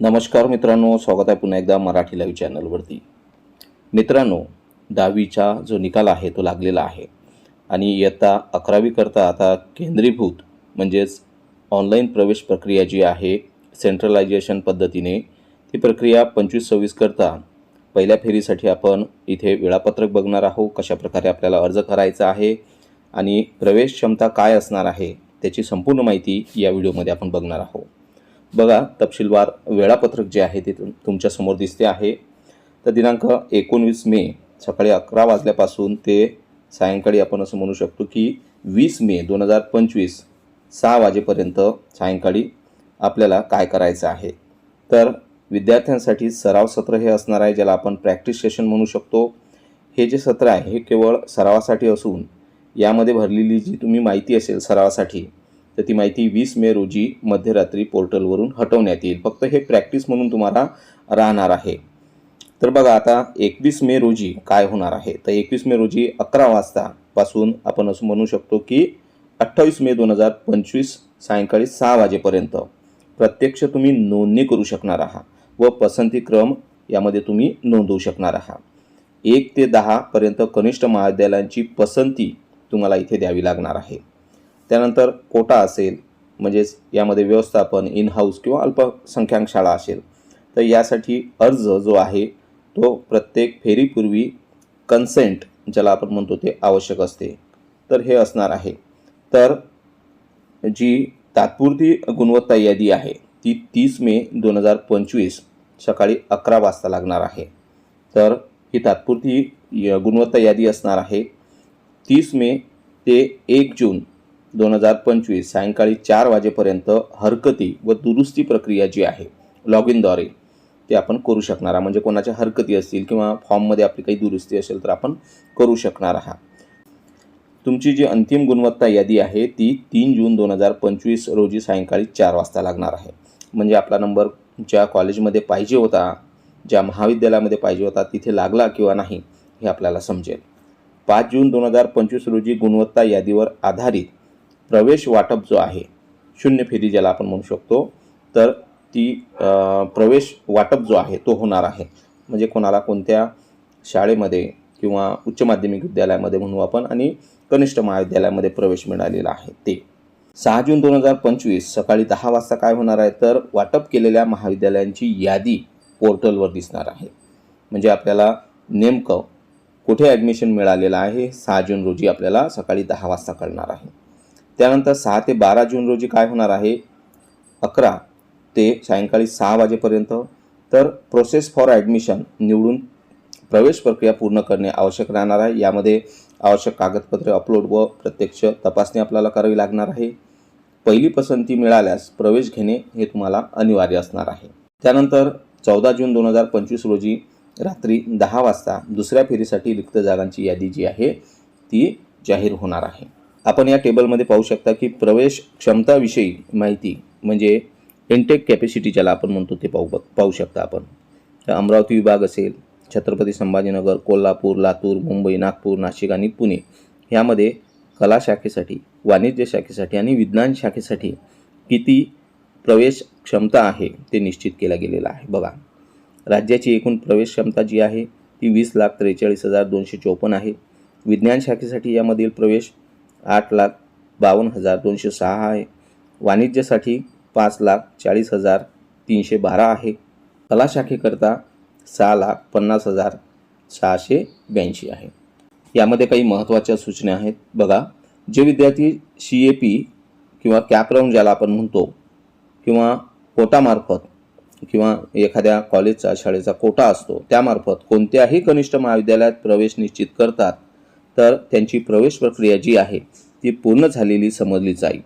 नमस्कार मित्रांनो स्वागत आहे पुन्हा एकदा मराठी लाईव्ह चॅनलवरती मित्रांनो दहावीचा जो निकाल आहे तो लागलेला आहे. आणि इयत्ता अकरावीकरता आता केंद्रीभूत म्हणजेच ऑनलाईन प्रवेश प्रक्रिया जी आहे सेंट्रलायझेशन पद्धतीने ती प्रक्रिया पंचवीस सव्वीसकरता पहिल्या फेरीसाठी आपण इथे वेळापत्रक बघणार आहोत कशाप्रकारे आपल्याला अर्ज करायचा आहे आणि प्रवेश क्षमता काय असणार आहे त्याची संपूर्ण माहिती या व्हिडिओमध्ये आपण बघणार आहोत. बघा तपशीलवार वेळापत्रक जे आहे ते तुमच्यासमोर दिसते आहे. तर दिनांक एकोणवीस मे सकाळी अकरा वाजल्यापासून ते सायंकाळी आपण असं म्हणू शकतो की वीस मे दोन हजार पंचवीस सहा वाजेपर्यंत सायंकाळी आपल्याला काय करायचं आहे? तर विद्यार्थ्यांसाठी सराव सत्र हे असणार आहे ज्याला आपण प्रॅक्टिस सेशन म्हणू शकतो. हे जे सत्र आहे हे केवळ सरावासाठी असून यामध्ये भरलेली जी तुम्ही माहिती असेल सरावासाठी तर ती माहिती वीस मे रोजी मध्यरात्री पोर्टलवरून हटवण्यात येईल. फक्त हे प्रॅक्टिस म्हणून तुम्हाला राहणार आहे. तर बघा आता एकवीस मे रोजी काय होणार आहे? तर एकवीस मे रोजी अकरा वाजतापासून आपण असं म्हणू शकतो की अठ्ठावीस मे दोन हजार पंचवीस सायंकाळी सहा वाजेपर्यंत प्रत्यक्ष तुम्ही नोंदणी करू शकणार आहात व पसंती क्रम यामध्ये तुम्ही नोंदवू शकणार आहात. एक ते दहापर्यंत कनिष्ठ महाविद्यालयांची पसंती तुम्हाला इथे द्यावी लागणार आहे. त्यानंतर कोटा असेल म्हणजेच यामध्ये व्यवस्थापन इन हाऊस किंवा अल्पसंख्याक शाळा असेल. तर यासाठी अर्ज जो आहे तो प्रत्येक फेरीपूर्वी कन्सेंट ज्याला आपण म्हणतो ते आवश्यक असते. तर हे असणार आहे. तर जी तात्पुरती गुणवत्ता यादी आहे ती तीस मे दोन हजार पंचवीस सकाळी अकरा वाजता लागणार आहे. तर ही तात्पुरती य- गुणवत्ता यादी असणार आहे. तीस मे ते एक जून दोन हजार पंचवीस सायंकाळी चार वाजेपर्यंत हरकती व दुरुस्ती प्रक्रिया जी आहे लॉग इनद्वारे ते आपण करू शकणार म्हणजे कोणाच्या हरकती असतील किंवा फॉर्ममध्ये आपली काही दुरुस्ती असेल तर आपण करू शकणार आहात. तुमची जी अंतिम गुणवत्ता यादी आहे ती तीन जून दोन हजार पंचवीस रोजी सायंकाळी चार वाजता लागणार आहे. म्हणजे आपला नंबर ज्या कॉलेजमध्ये पाहिजे होता ज्या महाविद्यालयामध्ये पाहिजे होता तिथे लागला किंवा नाही हे आपल्याला समजेल. पाच जून दोन हजार पंचवीस रोजी गुणवत्ता यादीवर आधारित प्रवेश वाटप जो आहे शून्य फेरी ज्याला आपण म्हणू शकतो तर ती प्रवेश वाटप जो आहे तो होणार आहे. म्हणजे कोणाला कोणत्या शाळेमध्ये किंवा उच्च माध्यमिक विद्यालयामध्ये म्हणू आपण आणि कनिष्ठ महाविद्यालयामध्ये प्रवेश मिळालेला आहे ते. सहा जून दोन हजार पंचवीस सकाळी दहा वाजता काय होणार आहे? तर वाटप केलेल्या महाविद्यालयांची यादी पोर्टलवर दिसणार आहे. म्हणजे आपल्याला नेमकं कुठे ॲडमिशन मिळालेलं आहे? सहा जून रोजी आपल्याला सकाळी दहा वाजता कळणार आहे. त्यानंतर सहा ते बारा जून रोजी काय होणार आहे? अकरा ते सायंकाळी सहा वाजेपर्यंत. तर प्रोसेस फॉर ॲडमिशन निवडून प्रवेश प्रक्रिया पूर्ण करणे आवश्यक राहणार आहे. यामध्ये आवश्यक कागदपत्रे अपलोड व प्रत्यक्ष तपासणी आपल्याला करावी लागणार आहे. पहिली पसंती मिळाल्यास प्रवेश घेणे हे तुम्हाला अनिवार्य असणार आहे. त्यानंतर चौदा जून दोन हजार पंचवीस रोजी रात्री दहा वाजता दुसऱ्या फेरीसाठी रिक्त जागांची यादी जी आहे ती जाहीर होणार आहे. आपण या टेबलमध्ये पाहू शकता की प्रवेश क्षमताविषयी माहिती म्हणजे इंटेक कॅपॅसिटी ज्याला आपण म्हणतो ते पाहू पाहू शकता आपण. अमरावती विभाग असेल छत्रपती संभाजीनगर कोल्हापूर लातूर मुंबई नागपूर नाशिक आणि पुणे ह्यामध्ये कला शाखेसाठी वाणिज्य शाखेसाठी आणि विज्ञान शाखेसाठी किती प्रवेश क्षमता आहे ते निश्चित केला गेलेलं आहे. बघा राज्याची एकूण प्रवेश क्षमता जी आहे ती वीस लाख त्रेचाळीस हजार दोनशे चोपन्न आहे. विज्ञान शाखेसाठी यामधील प्रवेश आठ लाख बावन्न हजार दोनशे सहा आहे. वाणिज्यासाठी पाच लाख चाळीस हजार तीनशे बारा आहे. कला शाखेकरता सहा लाख पन्नास हजार सहाशे ब्याऐंशी आहे. यामध्ये काही महत्त्वाच्या सूचना आहेत. बघा जे विद्यार्थी सी ए पी किंवा कॅप राऊंड ज्याला आपण म्हणतो किंवा कोटामार्फत किंवा एखाद्या कॉलेजचा शाळेचा कोटा असतो त्यामार्फत कोणत्याही कनिष्ठ महाविद्यालयात प्रवेश निश्चित करतात तर त्यांची प्रवेश प्रक्रिया जी आहे ती पूर्ण झालेली समजली जाईल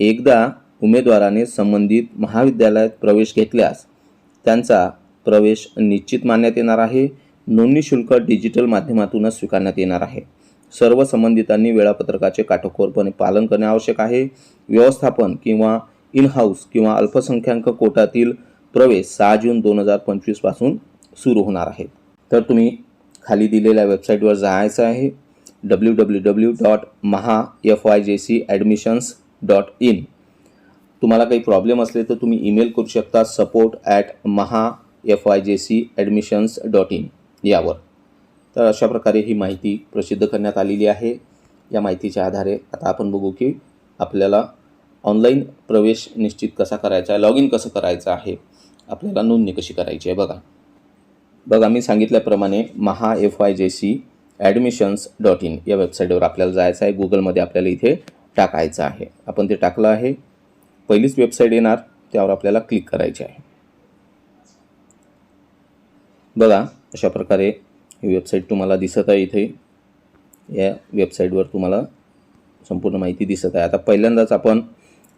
एकदा उमेदवाराने संबंधित महाविद्यालयात प्रवेश घेतल्यास त्यांचा प्रवेश निश्चित मानण्यात येणार आहे नोंदणी शुल्क डिजिटल माध्यमातूनच स्वीकारण्यात येणार आहे. सर्व संबंधितांनी वेळापत्रकाचे काटोकोरपणे पालन करणे आवश्यक आहे. व्यवस्थापन किंवा इन हाऊस किंवा अल्पसंख्याक कोटातील प्रवेश सहा जून दोन हजार पंचवीसपासून सुरू होणार आहे. तर तुम्ही खाली दिलेल्या वेबसाईटवर जायचं आहे. W W W dot Maha F Y J C admissions dot in तुम्हाला काही प्रॉब्लेम असले तर तुम्ही ईमेल करू शकता support at Maha F Y J C admissions dot in यावर. तर अशा प्रकारे ही माहिती प्रसिद्ध करण्यात आलेली आहे. या माहितीच्या आधारे आता आपण बघू की आपल्याला ऑनलाईन प्रवेश निश्चित कसा करायचा आहे लॉग इन कसं करायचं आहे आपल्याला नोंदणी कशी करायची आहे बघा. बघा मी सांगितल्याप्रमाणे Maha F Y J C admissions dot in या वेबसाईटवर आपल्याला जायचं आहे. गुगलमध्ये आपल्याला इथे टाकायचं आहे. आपण ते टाकलं आहे. पहिलीच वेबसाईट येणार. त्यावर आपल्याला क्लिक करायचे आहे. बघा अशा प्रकारे ही वेबसाईट तुम्हाला दिसत आहे इथे. या वेबसाईटवर तुम्हाला संपूर्ण माहिती दिसत आहे. आता पहिल्यांदाच आपण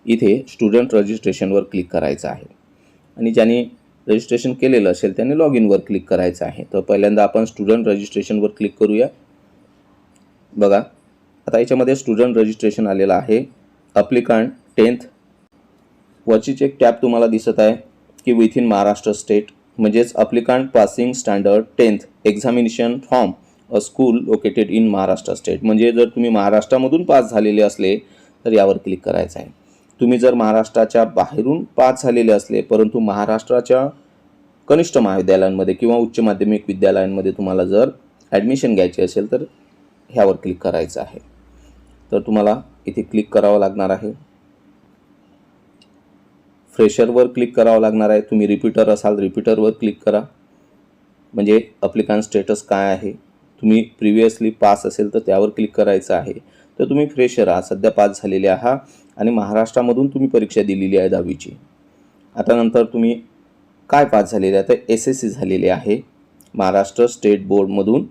इथे स्टुडंट रजिस्ट्रेशनवर क्लिक करायचं आहे. आणि ज्यांनी रजिस्ट्रेशन केलेलं असेल त्यांनी लॉग इनवर क्लिक करायचं आहे. तर पहिल्यांदा आपण स्टुडंट रजिस्ट्रेशनवर क्लिक करूया. बघा आता याच्यामध्ये स्टुडंट रजिस्ट्रेशन आलेलं आहे. अप्लिकांट टेन्थ वरचीच एक टॅब तुम्हाला दिसत आहे की विथ इन महाराष्ट्र स्टेट म्हणजेच applicant passing standard tenth examination form a school located in Maharashtra state म्हणजे जर तुम्ही महाराष्ट्रामधून पास झालेले असले तर यावर क्लिक करायचं आहे. तुम्ही जर महाराष्ट्राच्या बाहेरून पास झालेले असले परंतु महाराष्ट्राच्या कनिष्ठ महाविद्यालयांमध्ये किंवा उच्च माध्यमिक विद्यालयांमध्ये तुम्हाला जर ॲडमिशन घ्यायची असेल तर ह्यावर क्लिक करायचं आहे. तर तुम्हाला इथे क्लिक करावं लागणार आहे. फ्रेशरवर क्लिक करावं लागणार आहे. तुम्ही रिपीटर असाल रिपीटरवर क्लिक करा. म्हणजे अप्लिकांट स्टेटस काय आहे? तुम्ही प्रिव्हियसली पास असेल तर त्यावर क्लिक करायचं आहे. तर तुम्ही फ्रेशर आहात. सध्या पास झालेले आहात. आणि महाराष्ट्रामधून तुम्ही परीक्षा दिलेली आहे दहावीची. आता नंतर तुम्ही काय पास झालेले आहे? तर एस एस सी झालेले आहे. महाराष्ट्र स्टेट बोर्डमधून.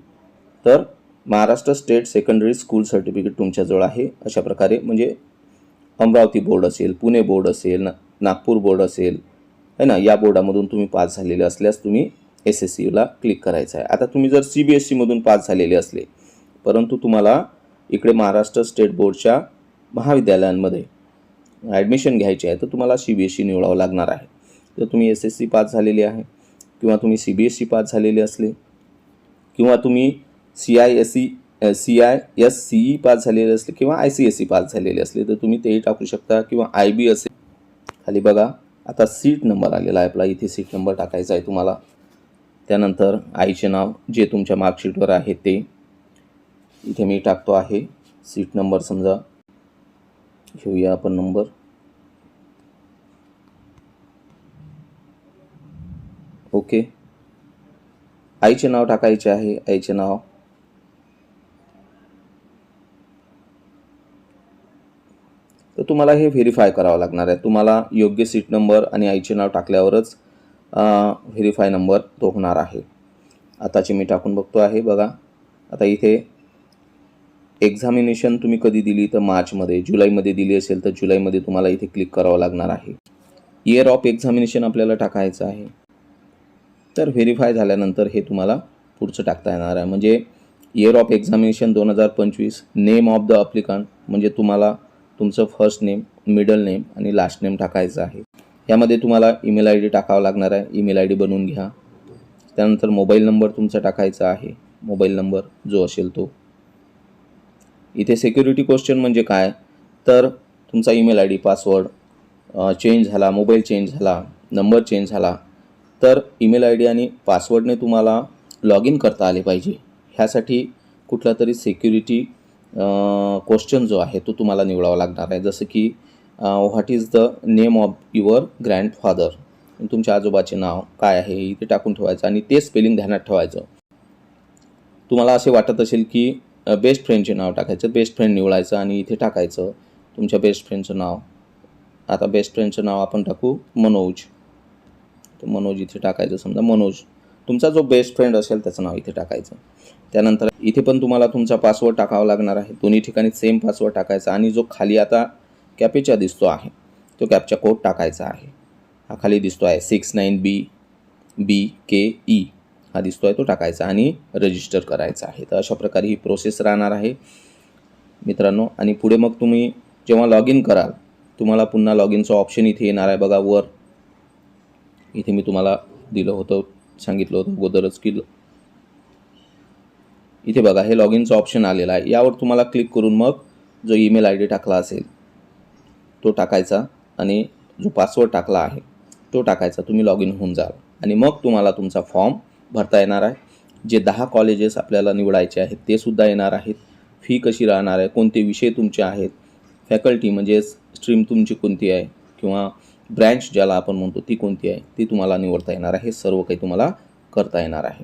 तर Maharashtra state secondary school certificate तुमच्याजवळ आहे. अशा प्रकारे म्हणजे अमरावती बोर्ड असेल पुणे बोर्ड असेल ना नागपूर बोर्ड असेल है ना? या बोर्डामधून तुम्ही पास झालेले असल्यास तुम्ही एस एस सीला क्लिक करायचं आहे. आता तुम्ही जर सी बी एस सीमधून पास झालेले असले परंतु तुम्हाला इकडे महाराष्ट्र स्टेट बोर्डच्या महाविद्यालयांमध्ये ॲडमिशन घ्यायची आहे तर तुम्हाला सी बी एस सी निवडावं लागणार आहे. तर तुम्ही एस एस सी पास झालेली आहे किंवा तुम्ही C B S C pass झालेले असले किंवा तुम्ही C I S C C I S C E pass झालेले असले किंवा I C S C pass झालेले असले तर तुम्ही तेही टाकू शकता किंवा आय बी असेल खाली बघा आता सीट नंबर आलेला आहे आपला इथे सीट नंबर टाकायचा आहे तुम्हाला. त्यानंतर आईचे नाव जे तुमच्या मार्कशीटवर आहे ते. इथे मी टाकतो आहे सीट नंबर समजा. घेऊया आपण नंबर. ओके. आईचे नाव टाकायचे आहे आईचे नाव. तर तुम्हाला हे व्हेरीफाय करावं लागणार आहे. तुम्हाला योग्य सीट नंबर आणि आईचे नाव टाकल्यावरच व्हेरीफाय नंबर तो होणार आहे. आताचे मी टाकून बघतो आहे बघा. आता इथे एक्झामिनेशन तुम्ही कधी दिली तर मार्चमध्ये जुलैमध्ये दिली असेल तर जुलैमध्ये तुम्हाला इथे क्लिक करावं लागणार आहे. इयर ऑफ एक्झामिनेशन आपल्याला टाकायचं आहे. तर व्हेरीफाय झाल्यानंतर हे तुम्हाला पुढचं टाकता येणार आहे. म्हणजे इयर ऑफ एक्झामिनेशन दोन हजार पंचवीस नेम ऑफ द अप्लिकंट म्हणजे तुम्हाला तुमचं फर्स्ट नेम मिडल नेम आणि लास्ट नेम टाकायचं आहे. यामध्ये तुम्हाला ईमेल आय डी टाकावा लागणार आहे. ईमेल आय डी बनवून घ्या. त्यानंतर मोबाईल नंबर तुमचा टाकायचा आहे. मोबाईल नंबर जो असेल तो. इथे सिक्युरिटी क्वेश्चन म्हणजे काय? तर तुमचा email I D password change झाला मोबाईल चेंज झाला नंबर चेंज झाला तर ईमेल आय डी आणि पासवर्डने तुम्हाला लॉग इन करता आले पाहिजे. ह्यासाठी कुठला तरी सिक्युरिटी क्वेश्चन जो आहे तो तुम्हाला निवडावा लागणार आहे. जसं की what is the name of your grandfather तुमच्या आजोबाचे नाव काय आहे? इथे टाकून ठेवायचं आणि ते स्पेलिंग ध्यानात ठेवायचं. तुम्हाला असे वाटत असेल की बेस्ट फ्रेंडचे नाव टाकायचं बेस्ट फ्रेंड निवडायचं आणि इथे टाकायचं. तुमच्या बेस्ट फ्रेंडचं नाव. आता बेस्ट फ्रेंडचं नाव आपण टाकू मनोज. तर मनोज इथे टाकायचं. समजा मनोज तुमचा जो बेस्ट फ्रेंड असेल त्याचं नाव इथे टाकायचं. त्यानंतर इथे पण तुम्हाला तुमचा पासवर्ड टाकावा लागणार आहे. दोन्ही ठिकाणी सेम पासवर्ड टाकायचा आणि जो खाली आता कॅपेचा दिसतो आहे तो कॅपचा कोड टाकायचा आहे. हा खाली दिसतो आहे. Six nine B B K E हा दिसतो आहे तो टाकायचा आणि रजिस्टर करायचा आहे. तर अशा प्रकारे ही प्रोसेस राहणार आहे. मित्रांनो आणि पुढे मग तुम्ही जेव्हा लॉग इन कराल तुम्हाला पुन्हा लॉग इनचं ऑप्शन इथे येणार आहे. बघा वर इथे मी तुम्हाला दिलं होतं सांगितलं होतं अगोदरच की इथे बघा हे लॉग इनचं ऑप्शन आलेलं आहे. यावर तुम्हाला क्लिक करून मग जो ईमेल आय डी टाकला असेल तो टाकायचा आणि जो पासवर्ड टाकला आहे तो टाकायचा. तुम्ही लॉग इन होऊन जाल. आणि मग तुम्हाला तुमचा फॉर्म भरता येणार आहे. जे दहा कॉलेजेस आपल्याला निवडायचे आहेत ते सुद्धा येणार आहेत. फी कशी राहणार आहे? कोणते विषय तुमचे आहेत? फॅकल्टी म्हणजे स्ट्रीम तुमची कोणती आहे? किंवा ब्रँच ज्याला आपण म्हणतो ती कोणती आहे? ती तुम्हाला निवडता येणार आहे. हे सर्व काही तुम्हाला करता येणार आहे.